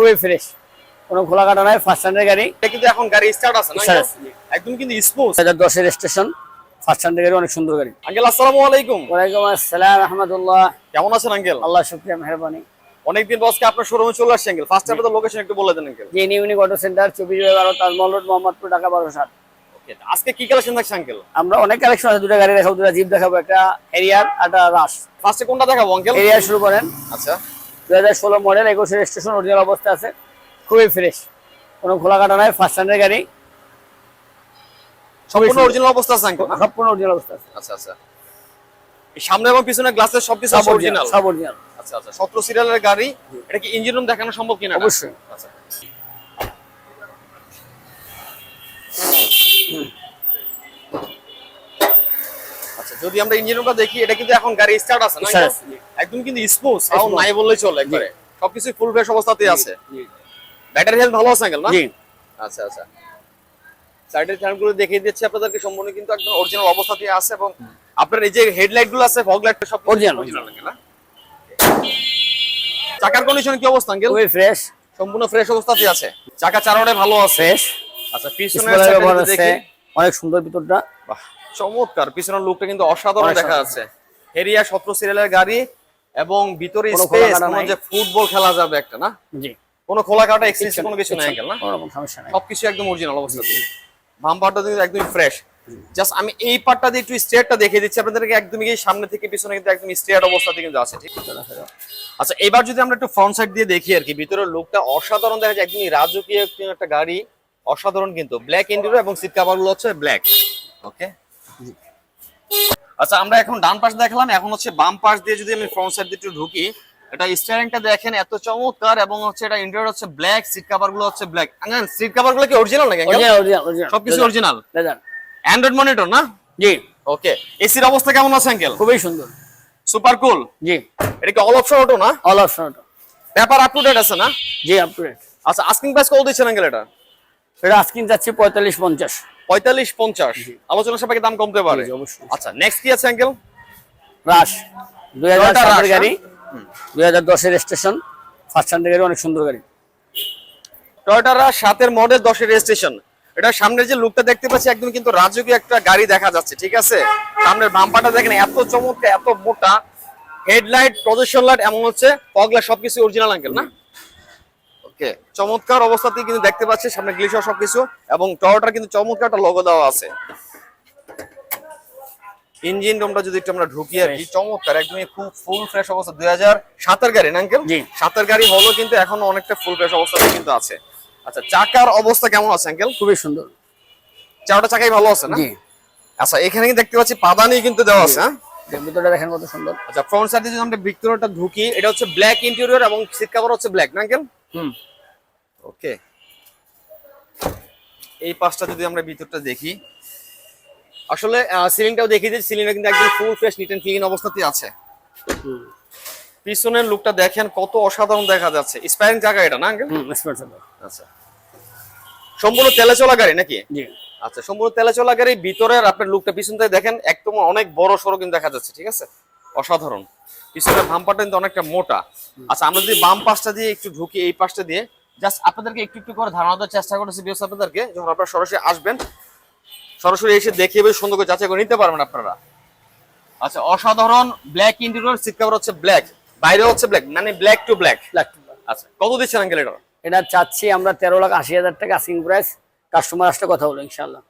খুবই ফ্রেশ কোনো খোলা কাটা নাই ফার্স্ট স্ট্যান্ডের গাড়ি। এটা কিন্তু এখন গাড়ি স্টার্ট আছে না একদম কিন্তু স্মুথ হাজার দশের স্টেশন ফার্স্ট স্ট্যান্ডের গাড়ি অনেক সুন্দর গাড়ি। আঙ্কেল আসসালামু আলাইকুম। ওয়ালাইকুম আসসালাম রহমতুল্লাহ। কেমন আছেন আঙ্কেল? আল্লাহ শুক্রিয়া মেহরবানি। অনেকদিন বসকে আপনার শোরুমে চলে আসছে আঙ্কেল। ফার্স্ট আপনাদের লোকেশন একটু বলে দেন আঙ্কেল। যে ইউনিক অটো সেন্টার চব্বিশ বারো তাজমহল রোড মোহাম্মদপুর ঢাকা বারোশো ষাট। ওকে আজকে কি কালেকশন থাকছে আঙ্কেল? আমরা অনেক কালেকশন আছে দুটো গাড়ি দেখাবো দুটো জিপ দেখাবো একটা এরিয়ার একটা রাশ ফার্স্টে কোনটা দেখাবো আঙ্কেল? এরিয়ার শুরু করেন। আচ্ছা। দুই হাজার ষোলো মডেল একুশের স্টেশন অরিজিনাল অবস্থা আছে। খুবই ফ্রেশ কোনো খোলা কাটা নাই ফার্স্ট স্ট্যান্ডের গাড়ি। সম্পূর্ণ অরিজিনাল অবস্থা আছে সম্পূর্ণ অরিজিনাল অবস্থা আছে। আচ্ছা আচ্ছা। এই সামনে এবং পিছনে গ্লাসের সব কিছু অরিজিনাল সব অরিজিনাল আচ্ছা আচ্ছা। সিরিয়ালের গাড়ি এটা কি ইঞ্জিন রুম দেখানো সম্ভব কিনা? এটা? অবশ্যই। আচ্ছা। যদি আমরা ইঞ্জিন রুমটা দেখি এটা কিন্তু এখন গাড়ি স্টার্ট আছে না। একদম কিন্তু স্মুথ Smooth। নাই বললেই চলে একবারে। সবকিছু ফুল ফ্রেশ অবস্থাতেই আছে। ব্যাটারি হেলথ ভালো আছে না? আচ্ছা আচ্ছা। সাইডের চ্যানেলগুলো দেখিয়ে দিচ্ছি আপনাদেরকে সম্পূর্ণ কিন্তু একদম অরিজিনাল অবস্থাতেই আছে এবং আপনার এই যে হেডলাইটগুলো আছে ফগ লাইট সব অরিজিনাল না? চাকার কন্ডিশন কি অবস্থা আঙ্কেল? খুবই ফ্রেশ সম্পূর্ণ ফ্রেশ অবস্থাতেই আছে। চাকা চারণে ভালো আছে। আচ্ছা পিছনের চাকা দেখি। অনেক সুন্দর ভিতরটা। বাহ। চমৎকার। পিছনের লুকটা কিন্তু অসাধারণ দেখা। যাচ্ছে। হেরিয়া সতেরো সিরিয়ালের গাড়ি এবং ভিতরে স্পেস নাই। যে ফুটবল খেলা যাবে একটা না? জি। কোনো খোলা কাটা এক্সচেঞ্জ কোনো কিছু নাই আঙ্কেল না? সমস্যা নাই। সবকিছু একদম অরিজিনাল অবস্থাতে বাম পার্টটা কিন্তু একদম ফ্রেশ জাস্ট আমি এই পার্টটা দিয়ে একটু স্ট্রেটটা দেখিয়ে দিচ্ছি আপনাদেরকে একদমই এই সামনে থেকে পিছনে কিন্তু একদম স্ট্রেট অবস্থাতে কিন্তু আছে ঠিক? আছে আচ্ছা এবার যদি আমরা একটু ফ্রন্ট সাইড দিয়ে দেখি আর কি ভিতরের লুকটা অসাধারণ দেখা যায় একদমই রাজকীয় একটা গাড়ি অসাধারণ কিন্তু। ব্ল্যাক ইন্টেরিয়র এবং সিট কাভারগুলো হচ্ছে ব্ল্যাক ওকে আচ্ছা আমরা এখন ডান পাশ দেখলাম। এখন হচ্ছে বাম পাশ দিয়ে যদি আমি ফ্রন্ট সাইড দিয়ে একটু ঢুকি এটা স্টিয়ারিংটা দেখেন এত চমৎকার এবং হচ্ছে এটা ইন্টেরিয়র হচ্ছে ব্ল্যাক সিট কাভারগুলো হচ্ছে ব্ল্যাক আঙ্গান সিট কাভারগুলো কি অরিজিনাল নাকি অরিজিনাল অরিজিনাল সবকিছু অরিজিনাল অ্যান্ড্রয়েড মনিটর না? জি। ওকে এসির অবস্থা কেমন আছে আঙ্কেল? খুবই সুন্দর। সুপার কুল জি। এটা কি অল অপশন অটো না? All option auto paper up to date আছে না? জি আপ টু ডেট আচ্ছা আস্কিং প্রাইস কত দিচ্ছেন আঙ্কেল এটা? এটা আজকিন যাচ্ছে পঁয়তাল্লিশ পঞ্চাশ। পঁয়তাল্লিশ পঞ্চাশ। আলোচনা সাপেক্ষে দাম কমতে পারে। আচ্ছা নেক্সট কি আছে আঙ্কেল রাশ। দুই হাজার গাড়ি। দুই হাজার দশের স্টেশন ফার্স্ট স্ট্যান্ডের গাড়ি অনেক সুন্দর গাড়ি। টয়োটারা সাতের মডেল দশের রেজিস্ট্রেশন এটা সামনের যে লুকটা দেখতে পাচ্ছি একদম কিন্তু রাজকীয় একটা গাড়ি দেখা যাচ্ছে ঠিক আছে? সামনের বাম্পারটা দেখেন এত চমৎকার এত মোটা। হেডলাইট প্রজেকশন লাইট এমন হচ্ছে। পগলা সবকিছু অরিজিনাল আঙ্কেল না? ওকে চমৎকার অবস্থাতেই কিন্তু দেখতে পাচ্ছি সামনে গ্লিশ সবকিছু এবং টয়োটার কিন্তু চমৎকার একটা লোগো দেওয়া আছে। ইঞ্জিন রুমটা যদি একটু আমরা ঢুকি আর কি চমৎকার একদমই খুব ফুল ফ্রেশ অবস্থা দুই হাজার সাতের গাড়ি না আঙ্কেল সাতের গাড়ি হলো কিন্তু এখনও অনেকটা ফুল ফ্রেশ অবস্থাতে কিন্তু আছে। আচ্ছা চাকার অবস্থা কেমন আছে আঙ্কেল খুবই সুন্দর। চারটা চাকাই ভালো আছে না? আচ্ছা এখানে কিন্তু দেখতে পাচ্ছি পাদানি কিন্তু দেওয়া আছে হ্যাঁ? ভিতরটা দেখেন কত সুন্দর। আচ্ছা ফ্রন্ট সাইডে যদি আমরা ভিক্টোরিয়াটা ঢুকি এটা হচ্ছে ব্ল্যাক ইন্টেরিয়র এবং সিট কভার হচ্ছে ব্ল্যাক না আঙ্কেল হুম। ওকে। এই পাশটা যদি আমরা ভিতরটা দেখি আসলে সিলিংটাও দেখিয়ে দিচ্ছি সিলিংটা কিন্তু একদম full fresh neat and clean অবস্থাতেই আছে। পিছনের লুকটা দেখেন কত অসাধারণ দেখা যাচ্ছে। স্পায়ারিং জায়গা এটা না আচ্ছা। সম্পূর্ণ তেলে চলা গাড়ি নাকি? জি। আচ্ছা সম্পূর্ণ তেলে চলা গাড়ি ভিতরের আপনার লুকটা পিছন থেকে দেখেন একদম অনেক বড় সড়ো কিন্তু দেখা যাচ্ছে ঠিক আছে? অসাধারণ। পিছনের বাম্পারটা কিন্তু অনেকটা মোটা। আচ্ছা আমরা যদি বাম পাশটা দিয়ে একটু ঢুকি এই পাশটা দিয়ে জাস্ট আপনাদেরকে একটু একটু করে ধারণা দেওয়ার চেষ্টা করেছি বিএস আপনাদেরকে যখন আপনারা সরাসরি আসবেন সরাসরি এসে দেখিয়ে বেশ সুন্দর করে যাচাই করে নিতে পারবেন আপনারা। আচ্ছা অসাধারণ ব্ল্যাক ইন্টেরিয়র সিট কভার হচ্ছে ব্ল্যাক বাইরে হচ্ছে ব্ল্যাক মানে ব্ল্যাক টু ব্ল্যাক ব্ল্যাক আচ্ছা কত দিচ্ছেন আঙ্কেল এটা এটা চাচ্ছি আমরা তেরো লাখ আশি হাজার টাকা আসিং প্রাইস কাস্টমার আসলে কথা বলো ইনশাল্লাহ